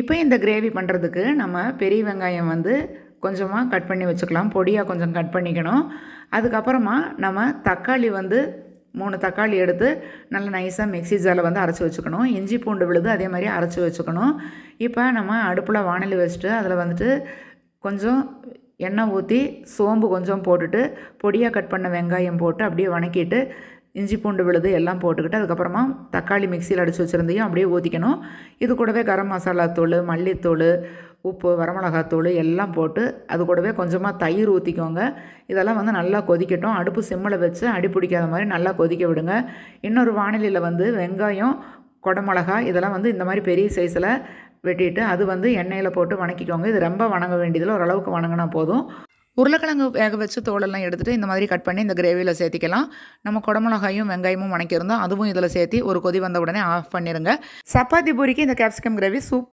இப்போ இந்த கிரேவி பண்ணுறதுக்கு நம்ம பெரிய வெங்காயம் வந்து கொஞ்சமாக கட் பண்ணி வச்சுக்கலாம். பொடியாக கொஞ்சம் கட் பண்ணிக்கணும். அதுக்கப்புறமா நம்ம தக்காளி வந்து மூணு தக்காளி எடுத்து நல்லா நைஸாக மிக்ஸி ஜாரில் வந்து அரைச்சி வச்சுக்கணும். இஞ்சி பூண்டு விழுது அதே மாதிரி அரைச்சி வச்சுக்கணும். இப்போ நம்ம அடுப்பில் வானிலை வச்சுட்டு அதில் வந்துட்டு கொஞ்சம் எண்ணெய் ஊற்றி சோம்பு கொஞ்சம் போட்டுட்டு பொடியாக கட் பண்ண வெங்காயம் போட்டு அப்படியே வணக்கிட்டு இஞ்சி பூண்டு விழுது எல்லாம் போட்டுக்கிட்டு அதுக்கப்புறமா தக்காளி மிக்சியில் அடித்து வச்சுருந்தையும் அப்படியே ஊற்றிக்கணும் இது கூடவே கரம் மசாலா தூள் மல்லித்தூள் உப்பு வரமிளகாத்தூள் எல்லாம் போட்டு அது கூடவே கொஞ்சமாக தயிர் ஊற்றிக்கோங்க இதெல்லாம் வந்து நல்லா கொதிக்கட்டும். அடுப்பு சிம்மில் வச்சு அடி பிடிக்காத மாதிரி நல்லா கொதிக்க விடுங்க. இன்னொரு வானிலையில் வந்து வெங்காயம் குடமிளகா இதெல்லாம் வந்து இந்த மாதிரி பெரிய சைஸில் வெட்டிட்டு அது வந்து எண்ணெயில் போட்டு வணக்கிக்கோங்க. இது ரொம்ப வணங்க வேண்டியதில் ஓரளவுக்கு வணங்கினா போதும். உருளைக்கிழங்கு வேக வச்சு தோலெல்லாம் எடுத்துகிட்டு இந்த மாதிரி கட் பண்ணி இந்த கிரேவியில் சேர்த்திக்கலாம். நம்ம குடமிளகாயும் வெங்காயமும் வணக்கியிருந்தோம். அதுவும் இதில் சேர்த்து ஒரு கொதி வந்த உடனே ஆஃப் பண்ணிடுங்க சப்பாத்தி பூரிக்கு இந்த கேப்சிகம் கிரேவி சூப்